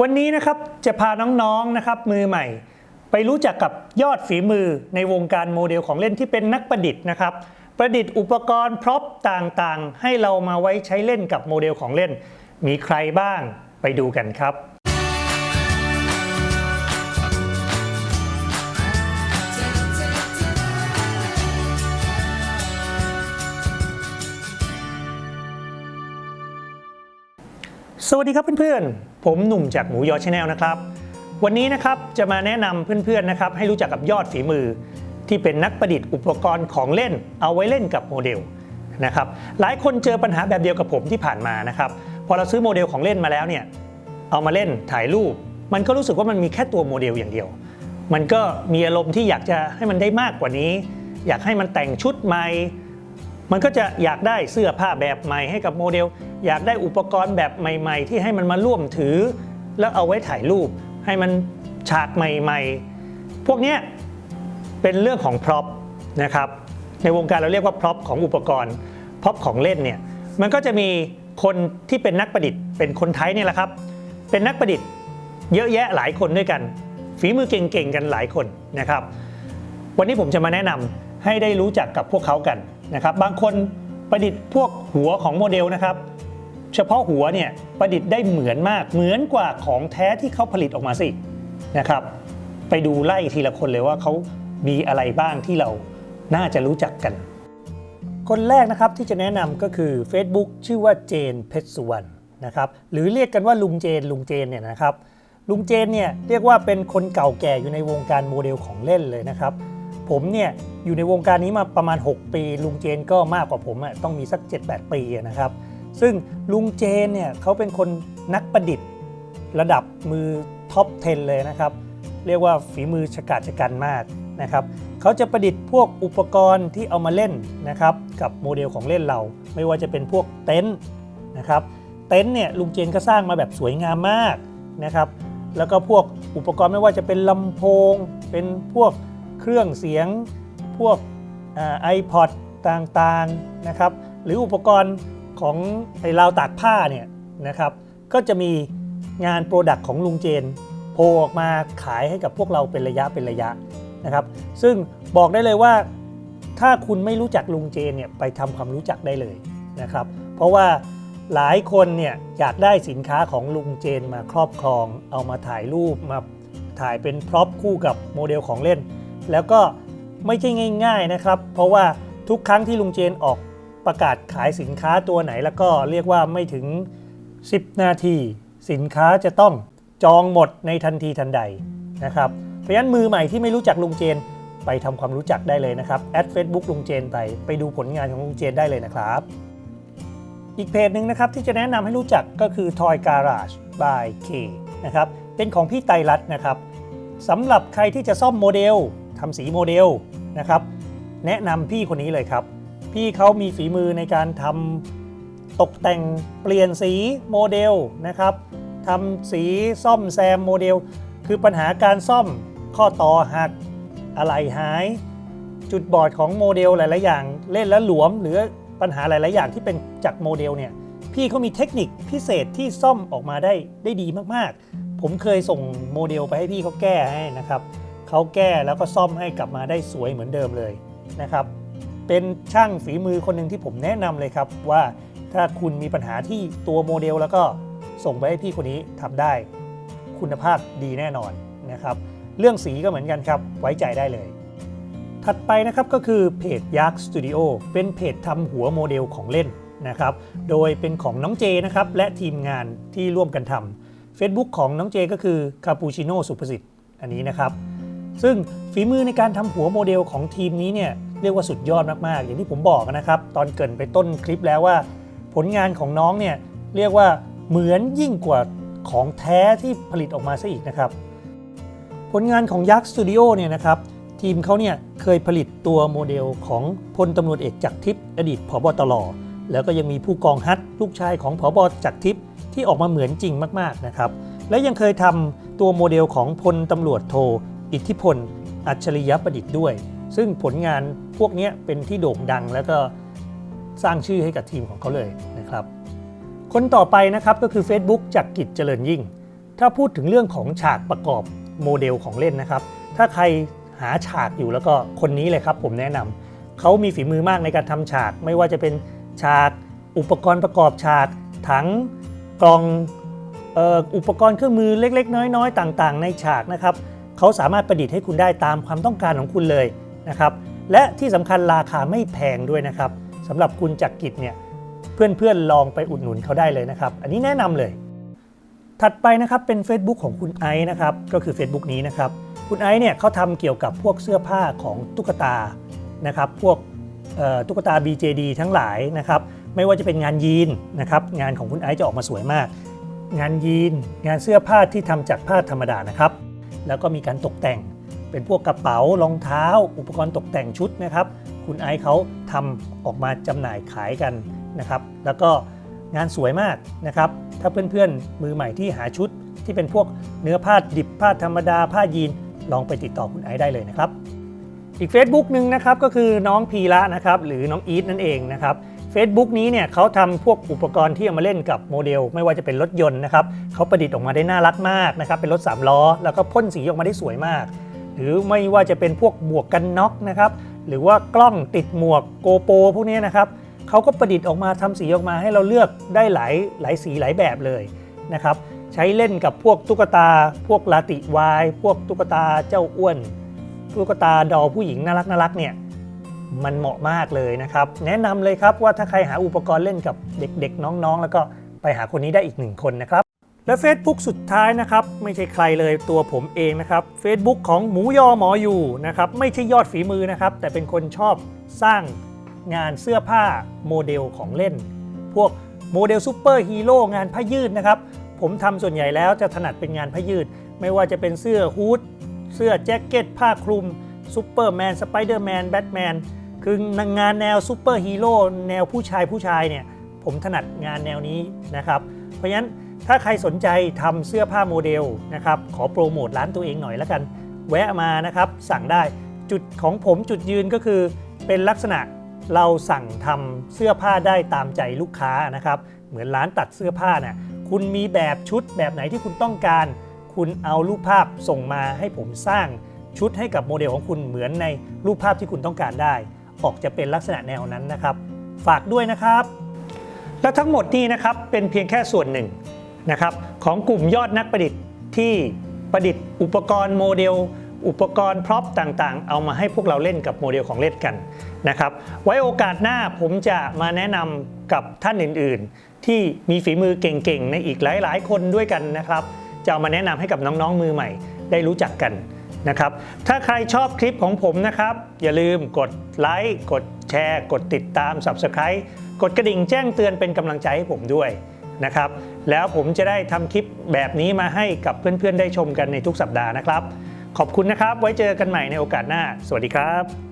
วันนี้นะครับจะพาน้องๆนะครับมือใหม่ ไปรู้จักกับยอดฝีมือในวงการโมเดลของเล่นที่เป็นนักประดิษฐ์นะครับ ประดิษฐ์อุปกรณ์พร็อพต่างๆ ให้เรามาไว้ใช้เล่นกับโมเดลของเล่น มีใครบ้างไปดูกันครับ สวัสดีครับเพื่อนๆ ผมหนุ่มจากหมูยอชาแนลนะครับ วันนี้นะครับจะมาแนะนำเพื่อนๆนะครับให้รู้จักกับยอดฝีมือ ที่เป็นนักประดิษฐ์อุปกรณ์ของเล่น เอาไว้เล่นกับโมเดลนะครับ หลายคนเจอปัญหาแบบเดียวกับผมที่ผ่านมานะครับ พอเราซื้อโมเดลของเล่นมาแล้วเนี่ย เอามาเล่นถ่ายรูป มันก็รู้สึกว่ามันมีแค่ตัวโมเดลอย่างเดียว มันก็มีอารมณ์ที่อยากจะให้มันได้มากกว่านี้ อยากให้มันแต่งชุดใหม่ มันก็จะอยากได้เสื้อผ้าแบบใหม่ให้กับโมเดล อยากได้อุปกรณ์แบบใหม่ ๆ ที่ให้มันมาร่วมถือ แล้วเอาไว้ถ่ายรูป ให้มันฉากใหม่ ๆ พวกนี้เป็นเรื่องของพร็อพนะครับในวงการเราเรียกว่าพร็อพของอุปกรณ์พร็อพของเล่นเนี่ยมันก็จะมีคนที่เป็นนักประดิษฐ์เป็นคนไทยเนี่ยแหละครับ เป็นนักประดิษฐ์เยอะแยะหลายคนด้วยกัน ฝีมือเก่งๆกันหลายคนนะครับ วันนี้ผมจะมาแนะนำให้ได้รู้จักกับพวกเขากันนะครับ บางคนประดิษฐ์พวกหัวของโมเดลนะครับ เฉพาะหัวเนี่ยประดิษฐ์ได้เหมือนมากเหมือนกว่าของแท้ที่เขาผลิตออกมาสินะครับไปดูไล่ทีละคนเลยว่าเขามีอะไรบ้างที่เราน่าจะรู้จักกัน คนแรกนะครับที่จะแนะนำก็คือ Facebook ชื่อว่าเจนเพชรสุวรรณนะครับหรือเรียกกันว่าลุงเจนลุงเจนเนี่ยนะครับลุงเจนเนี่ยเรียกว่าเป็นคนเก่าแก่อยู่ในวงการโมเดลของเล่นเลยนะครับผมเนี่ยอยู่ในวงการนี้มาประมาณ 6 ปี ลุงเจนก็มากกว่าผมอะต้องมีสัก 7-8 ปีนะครับ ซึ่งลุงเจนเนี่ยเขาเป็นคนนักประดิษฐ์ ระดับมือท็อป 10 เลยนะครับ เรียกว่าฝีมือฉกาจฉกันมากนะครับเขาจะประดิษฐ์พวกอุปกรณ์ที่เอามาเล่นนะครับกับโมเดลของเล่นเรา ไม่ว่าจะเป็นพวกเต็นท์นะครับเต็นท์เนี่ยลุงเจนก็สร้างมาแบบสวยงามมากนะครับแล้วก็พวกอุปกรณ์ไม่ว่าจะเป็นลำโพง เป็นพวกเครื่องเสียง พวกไอพอดต่างๆนะครับหรืออุปกรณ์ ของไอราวตากผ้าเนี่ยนะครับก็จะมีงานโปรดักต์ของลุงเจนโผล่ออกมาขายให้กับพวกเราเป็นระยะเป็นระยะนะครับ ซึ่งบอกได้เลยว่าถ้าคุณไม่รู้จักลุงเจนเนี่ยไปทำความรู้จักได้เลยนะครับ เพราะว่าหลายคนเนี่ยอยากได้สินค้าของลุงเจนมาครอบครอง เอามาถ่ายรูปมาถ่ายเป็นพร็อพคู่กับโมเดลของเล่น แล้วก็ไม่ใช่ง่าย ๆนะครับ เพราะว่าทุกครั้งที่ลุงเจนออก ประกาศขายสินค้าตัวไหนแล้วก็เรียกว่าไม่ถึง 10 นาที สินค้าจะต้องจองหมดในทันทีทันใดนะครับเพราะฉะนั้นมือใหม่ที่ไม่รู้จักลุงเจนไปทำความรู้จักได้เลยนะครับแอดเฟซบุ๊กลุงเจนไปไปดูผลงานของลุงเจนได้เลยนะครับ อีกเพจหนึ่งนะครับที่จะแนะนำให้รู้จักก็คือ Toy Garage by K นะครับเป็นของพี่ไตรัตน์นะครับสำหรับใครที่จะซ่อมโมเดลทำสีโมเดลนะครับแนะนำพี่คนนี้เลยครับ พี่เขามีฝีมือในการทำตกแต่งเปลี่ยนสีโมเดลนะครับทำสีซ่อมแซมโมเดล คือปัญหาการซ่อมข้อต่อหักอะไรหาย จุดบอดของโมเดลหลาย ๆ อย่าง เล่นแล้วหลวม หรือปัญหาหลาย ๆ อย่างที่เป็นจากโมเดลเนี่ยพี่เขามีเทคนิคพิเศษที่ซ่อมออกมาได้ได้ดีมาก ๆ ผมเคยส่งโมเดลไปให้พี่เขาแก้ให้นะครับเขาแก้แล้วก็ซ่อมให้กลับมาได้สวยเหมือนเดิมเลยนะครับ เป็นช่างฝีมือคนหนึ่งที่ผมแนะนำเลยครับว่าถ้าคุณมีปัญหาที่ตัวโมเดลแล้วก็ส่งไปให้พี่คนนี้ทำได้ คุณภาพดีแน่นอนนะครับ เรื่องสีก็เหมือนกันครับ ไว้ใจได้เลย ถัดไปนะครับก็คือเพจ Yak Studio เป็นเพจทำหัวโมเดลของเล่นนะครับ โดยเป็นของน้องเจนะครับและทีมงานที่ร่วมกันทำ Facebook ของน้องเจก็คือคาปูชิโน่สุภสิทธิ์อันนี้นะครับ ซึ่งฝีมือในการทำหัวโมเดลของทีมนี้เนี่ย เรียกว่าสุดยอดมากๆ อย่างที่ผมบอกนะครับ ตอนเกินไปต้นคลิปแล้วว่า ผลงานของน้องเนี่ยเรียกว่าเหมือนยิ่งกว่าของแท้ที่ผลิตออกมาซะอีกนะครับ ผลงานของยักษ์สตูดิโอเนี่ยนะครับทีมเขาเนี่ยเคยผลิตตัวโมเดลของพลตำรวจเอกจักรทิพย์อดีตผบตรแล้วก็ยังมีผู้กองฮัทลูกชายของผบจักรทิพย์ที่ออกมาเหมือนจริงมากๆนะครับ และยังเคยทำตัวโมเดลของพลตำรวจโท อิทธิพล อัจฉริยประดิษฐ์ด้วย ซึ่งผลงานพวกนี้เป็นที่โด่งดัง แล้วก็สร้างชื่อให้กับทีมของเขาเลยนะครับ คนต่อไปนะครับก็คือ Facebook จากกิจเจริญยิ่ง ถ้าพูดถึงเรื่องของฉากประกอบโมเดลของเล่นนะครับ ถ้าใครหาฉากอยู่แล้วก็คนนี้เลยครับผมแนะนำเขามีฝีมือมากในการทำฉาก ไม่ว่าจะเป็นฉากอุปกรณ์ประกอบฉากถังกล่องอุปกรณ์เครื่องมือเล็ก ๆ น้อย ๆ ต่าง ๆ ในฉากนะครับเขาสามารถประดิษฐ์ให้คุณได้ตามความต้องการของคุณเลย นะครับและที่สำคัญราคาไม่แพงด้วยนะครับสำหรับคุณจักรกิจเนี่ยเพื่อนๆลองไปอุดหนุนเขาได้เลยนะครับ อันนี้แนะนำเลย ถัดไปนะครับเป็น Facebook ของคุณไอซ์นะครับก็คือ Facebook นี้นะครับคุณไอซ์เนี่ยเขาทำเกี่ยวกับพวกเสื้อผ้าของตุ๊กตานะครับพวกตุ๊กตา BJD ทั้งหลายนะครับไม่ว่าจะเป็นงานยีนนะครับงานของคุณไอซ์จะออกมาสวยมาก งานยีน งานเสื้อผ้าที่ทำจากผ้าธรรมดานะครับ แล้วก็มีการตกแต่ง เป็นพวกกระเป๋ารองเท้า อุปกรณ์ตกแต่งชุดนะครับ คุณไอซ์เขาทำออกมาจำหน่ายขายกันนะครับ แล้วก็งานสวยมากนะครับ ถ้าเพื่อนๆ มือใหม่ที่หาชุดที่เป็นพวกเนื้อผ้าดิบผ้าธรรมดาผ้ายีน ลองไปติดต่อคุณไอซ์ได้เลยนะครับ อีก Facebook หนึ่งนะครับก็คือน้องพีระนะครับหรือน้องอีทนั่นเองนะครับ Facebook นี้เนี่ยเขาทำพวกอุปกรณ์ที่เอามาเล่นกับโมเดล ไม่ว่าจะเป็นรถยนต์นะครับเขาประดิษฐ์ออกมาได้น่ารักมากนะครับเป็นรถ3ล้อแล้วก็พ่นสีออกมาได้สวยมาก หรือไม่ว่าจะเป็นพวกหมวกกันน็อกนะครับ หรือว่ากล้องติดหมวกโกโปรพวกนี้นะครับเขาก็ประดิษฐ์ออกมาทำสีออกมาให้เราเลือกได้หลายหลายสีหลายแบบเลยนะครับ ใช้เล่นกับพวกตุ๊กตา พวกลาติวาย พวกตุ๊กตาเจ้าอ้วน ตุ๊กตาดอผู้หญิงน่ารักน่ารักเนี่ยมันเหมาะมากเลยนะครับ แนะนำเลยครับว่าถ้าใครหาอุปกรณ์เล่นกับเด็กๆ น้องๆ แล้วก็ไปหาคนนี้ได้อีกหนึ่งคนนะครับ และ Facebook สุดท้ายนะครับไม่ใช่ใครเลยตัวผมเองนะครับ Facebook ของหมูยอหมออยู่นะครับไม่ใช่ยอดฝีมือนะครับ แต่เป็นคนชอบสร้างงานเสื้อผ้าโมเดลของเล่น พวกโมเดลซูเปอร์ฮีโร่งานผ้ายืดนะครับ ผมทำส่วนใหญ่แล้วจะถนัดเป็นงานผ้ายืด ไม่ว่าจะเป็นเสื้อฮูดเสื้อแจ็คเก็ตผ้าคลุมซูเปอร์แมนสไปเดอร์แมนแบทแมนคืองานแนวซูเปอร์ฮีโร่แนวผู้ชายผู้ชายเนี่ยผมถนัดงานแนวนี้นะครับ เพราะฉะนั้น ถ้าใครสนใจทำเสื้อผ้าโมเดลนะครับขอโปรโมทร้านตัวเองหน่อยแล้วกัน แวะมานะครับสั่งได้จุดของผมจุดยืนก็คือเป็นลักษณะเราสั่งทำเสื้อผ้าได้ตามใจลูกค้านะครับ เหมือนร้านตัดเสื้อผ้าน่ะคุณมีแบบชุดแบบไหนที่คุณต้องการ คุณเอารูปภาพส่งมาให้ผมสร้างชุดให้กับโมเดลของคุณเหมือนในรูปภาพที่คุณต้องการได้ ออกจะเป็นลักษณะแนวนั้นนะครับ ฝากด้วยนะครับ และทั้งหมดนี้นะครับเป็นเพียงแค่ส่วนหนึ่ง นะครับของกลุ่มยอดนักประดิษฐ์ที่ประดิษฐ์อุปกรณ์โมเดล อุปกรณ์พร็อพต่างๆ เอามาให้พวกเราเล่นกับโมเดลของเล่นกันนะครับ ไว้โอกาสหน้าผมจะมาแนะนำกับท่านอื่นๆ ที่มีฝีมือเก่งๆ ในอีกหลายๆ คนด้วยกันนะครับ จะเอามาแนะนำให้กับน้องๆมือใหม่ ได้รู้จักกันนะครับ ถ้าใครชอบคลิปของผมนะครับ อย่าลืมกดไลค์กดแชร์ กดติดตาม Subscribe กดกระดิ่งแจ้งเตือนเป็นกำลังใจให้ผมด้วยนะครับ แล้วผมจะได้ทำคลิปแบบนี้มาให้กับเพื่อนๆ ได้ชมกันในทุกสัปดาห์นะครับ ขอบคุณนะครับ ไว้เจอกันใหม่ในโอกาสหน้า สวัสดีครับ